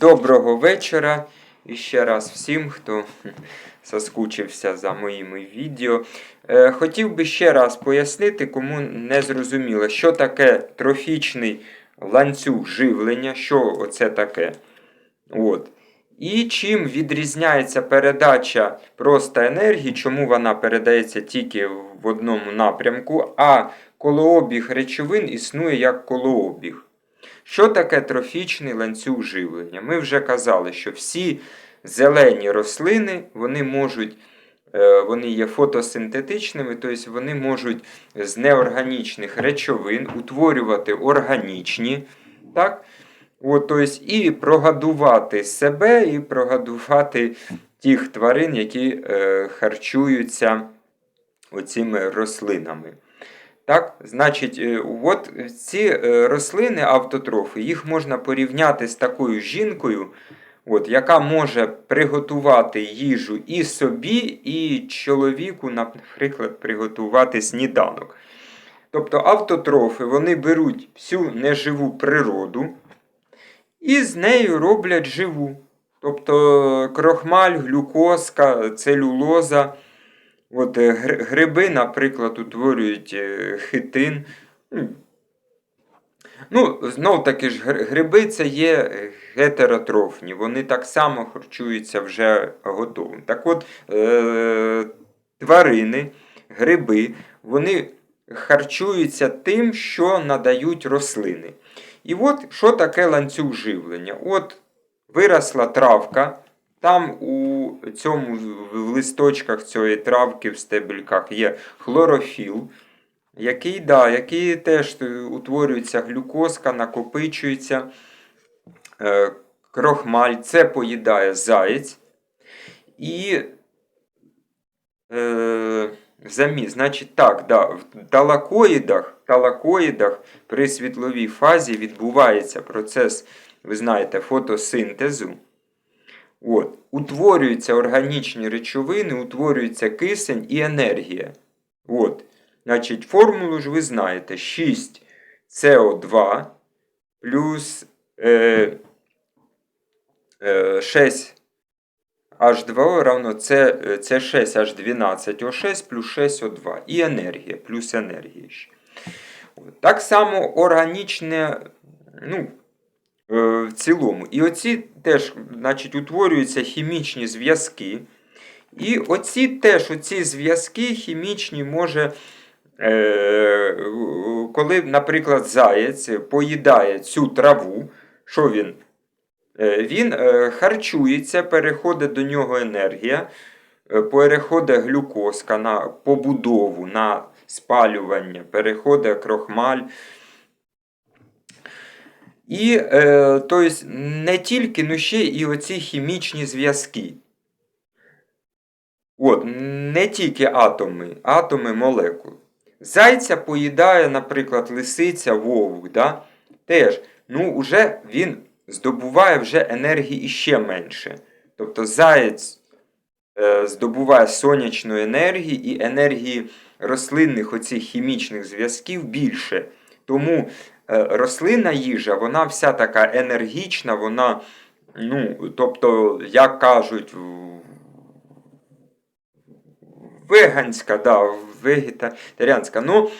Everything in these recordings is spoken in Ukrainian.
Доброго вечора. І ще раз всім, хто соскучився за моїми відео. Е, Хотів би ще раз пояснити, кому не зрозуміло, що таке трофічний ланцюг живлення, що оце таке. От. І чим відрізняється передача просто енергії, чому вона передається тільки в одному напрямку, а колообіг речовин існує як колообіг. Що таке трофічний ланцюг живлення? Ми вже казали, що всі зелені рослини вони можуть, е, вони є фотосинтетичними, тобто вони можуть з неорганічних речовин утворювати органічні. Так? От, тобто, і прогадувати себе, і прогадувати тих тварин, які е, харчуються оцими рослинами. Так, значить, е, от ці е, рослини автотрофи, їх можна порівняти з такою жінкою, от, яка може приготувати їжу і собі, і чоловіку, наприклад, приготувати сніданок. Тобто автотрофи вони беруть всю неживу природу і з нею роблять живу. Тобто крохмаль, глюкозка, целюлоза. От е, гриби, наприклад, утворюють е, хитин. Ну, знов таки ж, гриби це є е, гетеротрофні, вони так само харчуються вже готовим. Так от, тварини, гриби, вони харчуються тим, що надають рослини. І от що таке ланцюг живлення? От виросла травка, там у цьому в листочках цієї травки в стебельках є хлорофіл, який, да, який теж е, утворюється глюкозка, накопичується е, крохмаль, це поїдає заєць. І е, заміс, значить так, да, в талакоїдах, талакоїдах при світловій фазі відбувається процес, ви знаєте, фотосинтезу. От. Утворюються органічні речовини, утворюється кисень і енергія. От. Значить, формулу ж ви знаєте: 6 СО2 плюс е, е, 6 H2O равно це, це 6 H12O6 плюс 6 O2. І енергія, плюс енергія. Так само органічне, ну, в цілому. І оці теж значить, утворюються хімічні зв'язки. І оці теж оці зв'язки хімічні може, е, коли, наприклад, заєць поїдає цю траву, що він? Е, Він е, харчується, переходить до нього енергія, е, переходить глюкозка на побудову, на спалювання, переходить крохмаль. І е, тобто, не тільки, ну ще і оці хімічні зв'язки. От, не тільки атоми, атоми молекул. Зайця поїдає, наприклад, лисиця, вовк, да? теж, ну, уже він здобуває вже енергії іще менше. Тобто заєць е, здобуває сонячної енергії і енергії рослинних оцих хімічних зв'язків більше. Тому рослинна їжа, вона вся така енергічна, вона, ну, тобто, як кажуть, веганська, да, вегетаріанська. Ну,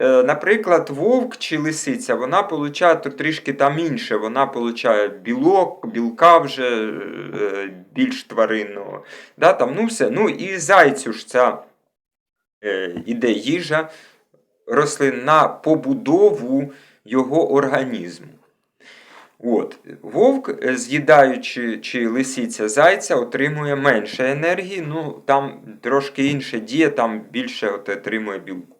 е, наприклад, вовк чи лисиця, вона получає трішки там інше. Вона получає білок, білка вже е, більш тваринного. Да, там, ну, все. ну і зайцю ж ця е, іде їжа рослин на побудову його організму. От. Вовк, е, з'їдаючи чи лисиця зайця, отримує менше енергії, ну там трошки інше діє, там більше от, отримує білку.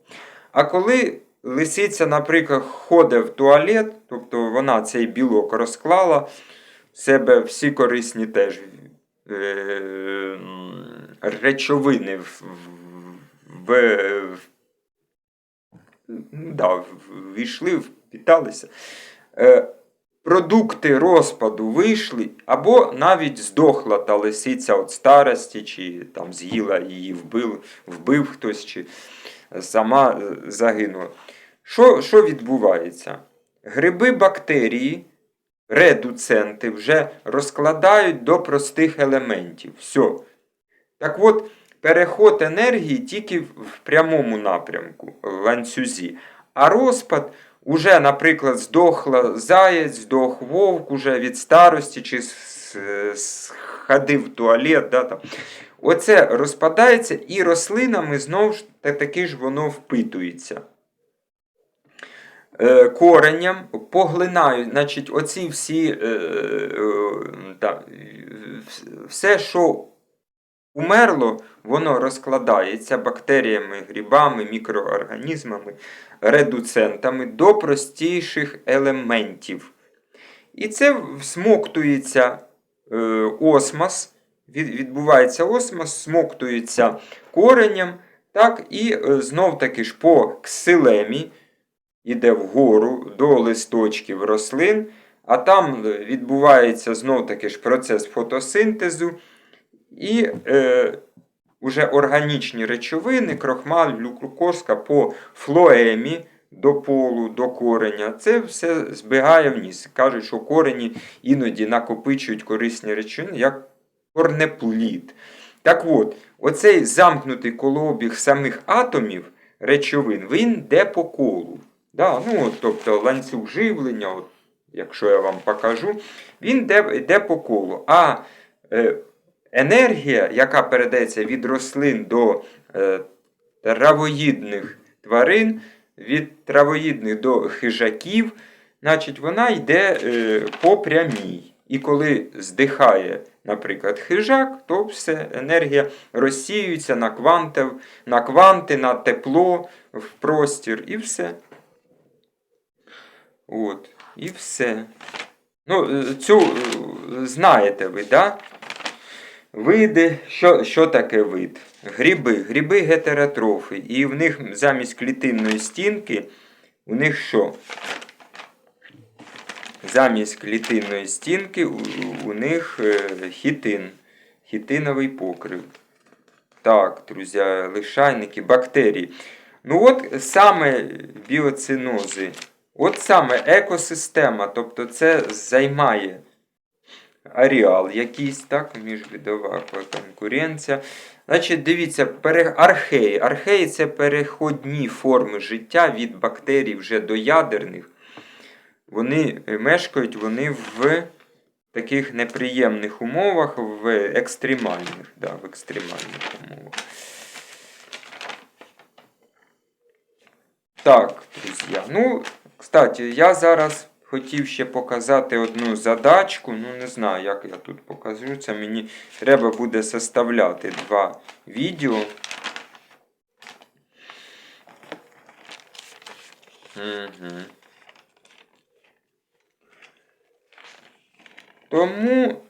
А коли лисиця, наприклад, ходить в туалет, тобто вона цей білок розклала, в себе всі корисні теж е, речовини в, в, в, да, ввійшли, впіталися. Е, продукти розпаду вийшли, або навіть здохла та лисиця від старості, чи там з'їла її, вбив, вбив хтось, чи сама е, загинула. Що, що відбувається? Гриби бактерії редуценти вже розкладають до простих елементів. Все. Так от, переход енергії тільки в прямому напрямку, в ланцюзі. А розпад уже, наприклад, здохла заєць, здох вовк уже від старості чи сходив в туалет. Да, там. Оце розпадається і рослинами знову ж таки ж воно впитується. Е, коренням поглинають, значить, оці всі е, е, та, е, все, що умерло, воно розкладається бактеріями, грибами, мікроорганізмами, редуцентами до простіших елементів. І це всмоктується е, осмос, відбувається осмос, смоктується коренем, так, і е, знов таки ж по ксилемі іде вгору до листочків рослин, а там е, відбувається знов таки ж процес фотосинтезу. І е, уже органічні речовини, крохмаль, глюкозка по флоемі до полу, до кореня, це все збігає вниз. Кажуть, що корені іноді накопичують корисні речовини, як корнеплід. Так от, оцей замкнутий колообіг самих атомів речовин, він йде по колу. Да, ну, от, тобто ланцюг живлення, от, якщо я вам покажу, він йде, йде по колу. А е, енергія, яка передається від рослин до е, травоїдних тварин, від травоїдних до хижаків, значить, вона йде е, по прямій. І коли здихає, наприклад, хижак, то все, енергія розсіюється на кванти, на кванти, на тепло, в простір, і все. От, і все. Ну, е, цю знаєте ви, да? Види, що, що таке вид? Гриби. Гриби гетеротрофи. І в них замість клітинної стінки, у них що? Замість клітинної стінки у, у них е, хітин. Хітиновий покрив. Так, друзі, лишайники, бактерії. Ну от саме біоцинози. От саме екосистема, тобто це займає аріал якийсь, так, міжвидова конкуренція. Значить, дивіться, пере... археї. Археї це переходні форми життя від бактерій вже до ядерних. Вони е, мешкають вони в таких неприємних умовах, в екстремальних, да, в екстремальних умовах. Так, друзі. Ну, кстати, я зараз хотів ще показати одну задачку. Ну, не знаю, як я тут покажу. Це мені треба буде составляти два відео. Угу. Тому.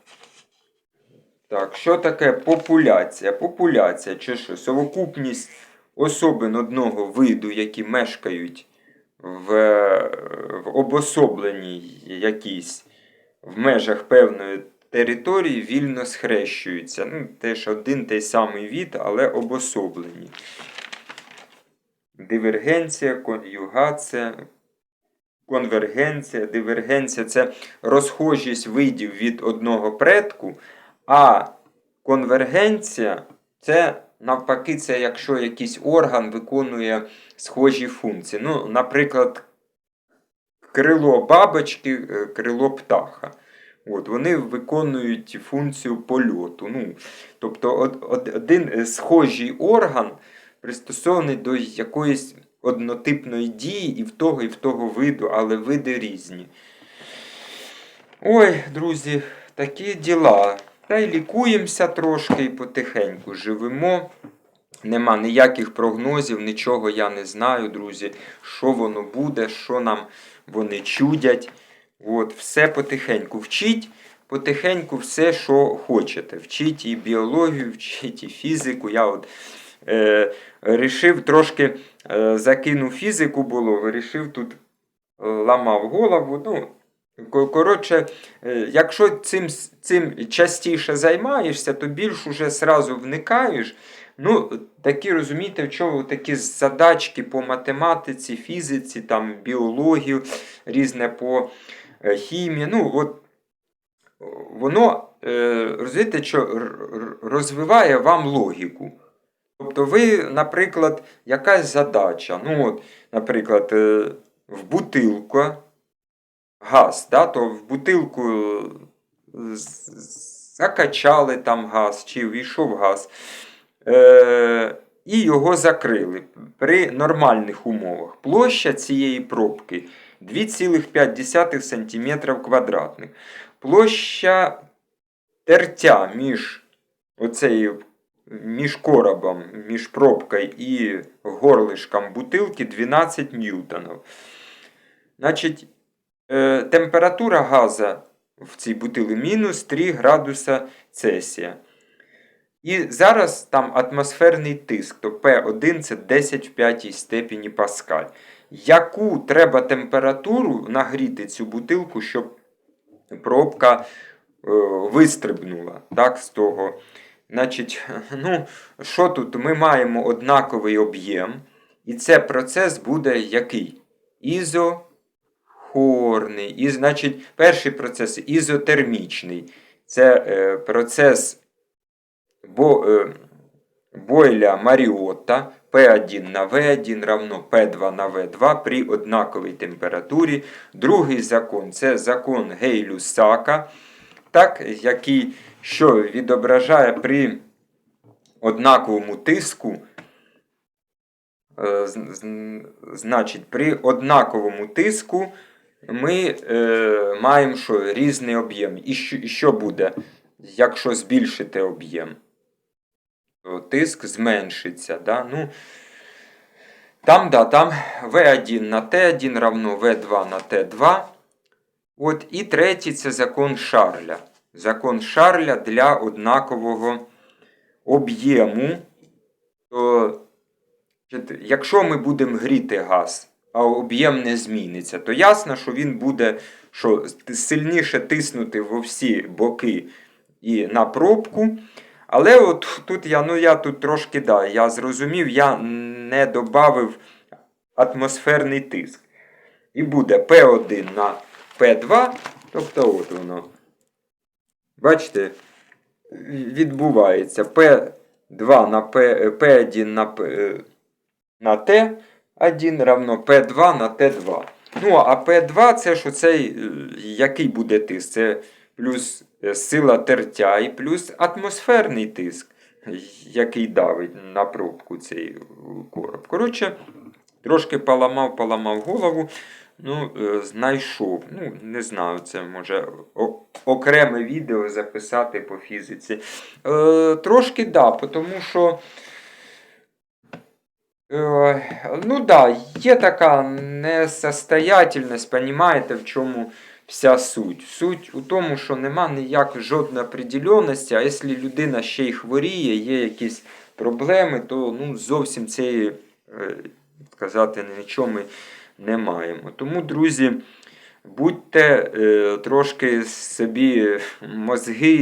Так, що таке популяція? Популяція, чи що? Совокупність особин одного виду, які мешкають в, в обособленій якійсь в межах певної території, вільно схрещуються. Ну, теж один той самий від, але обособлені. Дивергенція, кон'югація, конвергенція, дивергенція це розхожість видів від одного предку, а конвергенція це навпаки, це якщо якийсь орган виконує схожі функції. Ну, наприклад, крило бабочки, е, крило птаха. От, Вони виконують функцію польоту. Ну, Тобто од, од, один е, схожий орган пристосований до якоїсь однотипної дії і в того, і в того виду, але види різні. Ой, друзі, такі діла. Та й лікуємося трошки і потихеньку живемо. Нема ніяких прогнозів, нічого я не знаю, друзі, що воно буде, що нам вони чудять. От, Все потихеньку. Вчіть потихеньку все, що хочете. Вчіть і біологію, вчіть і фізику. Я от е, рішив трошки е, закинув фізику було, вирішив тут е, ламав голову. ну, Коротше, е, якщо цим, цим частіше займаєшся, то більш уже сразу вникаєш. Ну, такі розумієте, в чому такі задачки по математиці, фізиці, там, біологію, різне по е, хімія. Ну, от, воно, е, розумієте, що розвиває вам логіку. Тобто ви, наприклад, якась задача, ну от, наприклад, в бутилку газ, да, то в бутилку е, закачали там газ, чи війшов газ, е, і його закрили при нормальних умовах. Площа цієї пробки 2,5 см квадратних. Площа тертя між оцею між коробом, між пробкою і горлишком бутилки 12 ньютонів. Значить, температура газа в цій бутилі мінус 3 градуса Цельсія. І зараз там атмосферний тиск, то P1 це 10 в 5 степені Паскаль. Яку треба температуру нагріти цю бутилку, щоб пробка е, вистрибнула так, з того. Значить, ну, що тут? Ми маємо однаковий об'єм, і це процес буде який? Ізохорний. І, значить, перший процес ізотермічний. Це е, процес бо, е, Бойля Маріотта P1 на V1 равно P2 на V2 при однаковій температурі. Другий закон це закон Гейлюсака, так, який що відображає при однаковому тиску. е, Значить, при однаковому тиску ми е, маємо що, різний об'єм. І що, і що буде, якщо збільшити об'єм? То тиск зменшиться. Да? Ну, там, да, там V1 на T1 равно V2 на T2. От, і третій це закон Шарля. Закон Шарля для однакового об'єму. То, якщо ми будемо гріти газ, а об'єм не зміниться, то ясно, що він буде що, сильніше тиснути во всі боки і на пробку. Але от тут я, ну я тут трошки да, я зрозумів, я не додав атмосферний тиск. І буде P1 на P2, тобто от воно. Бачите, відбувається P2 на P, P1 на, P, на T1 равно P2 на T2. Ну, а P2 це ж оцей, е, який буде тиск? Це плюс е, сила тертя і плюс атмосферний тиск, який давить на пробку цей короб. Коротше, трошки поламав, поламав голову. Ну, е, знайшов. Ну, не знаю, це може окреме відео записати по фізиці. Е, трошки да, тому що. Е, ну да, є така несостоятельність, понімаєте, в чому вся суть. Суть у тому, що нема ніякої жодної определенності, а якщо людина ще й хворіє, є якісь проблеми, то ну, зовсім цієї, е, сказати, нічого ми не маємо. Тому, друзі, будьте е, трошки собі мозги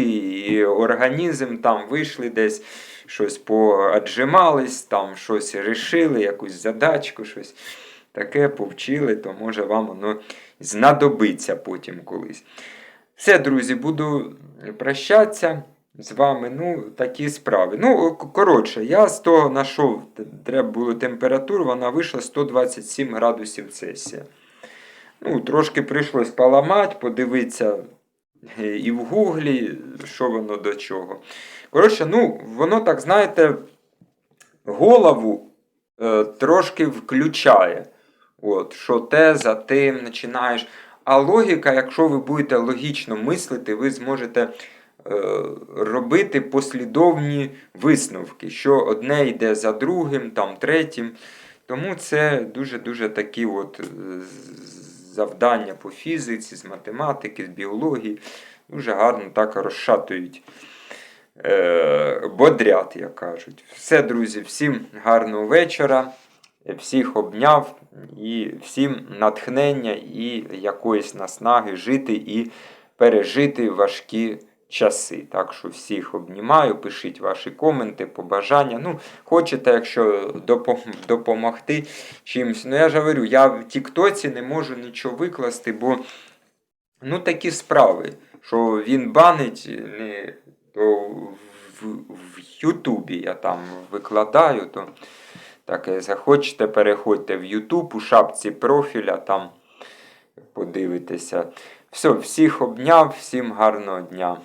і організм там вийшли десь, щось поаджимались, там щось рішили, якусь задачку, щось таке повчили, то може вам воно знадобиться потім колись. Все, друзі, буду прощатися з вами. Ну, такі справи. Ну, коротше, я з того знайшов, треба було температуру, вона вийшла 127 градусів Цельсія. Ну, трошки прийшлось поламати, подивитися е, і в гуглі, що воно до чого. Коротше, ну, воно так, знаєте, голову е, трошки включає. От, що те за тим починаєш. А логіка, якщо ви будете логічно мислити, ви зможете е, робити послідовні висновки, що одне йде за другим, там третім. Тому це дуже-дуже такі от е, завдання по фізиці, з математики, з біології. Дуже гарно так розшатують. Е, бодрят, як кажуть. Все, друзі, всім гарного вечора. Всіх обняв і всім натхнення і якоїсь наснаги жити і пережити важкі часи. Так що всіх обнімаю, пишіть ваші коменти, побажання. Ну, хочете, якщо допомогти чимось. Ну, я ж говорю, я в Тіктоці не можу нічого викласти, бо Ну, такі справи, що він банить не то в, Ютубі я там викладаю, то таке захочете, переходьте в Ютуб у шапці профіля, там подивитеся. Все, всіх обняв, всім гарного дня.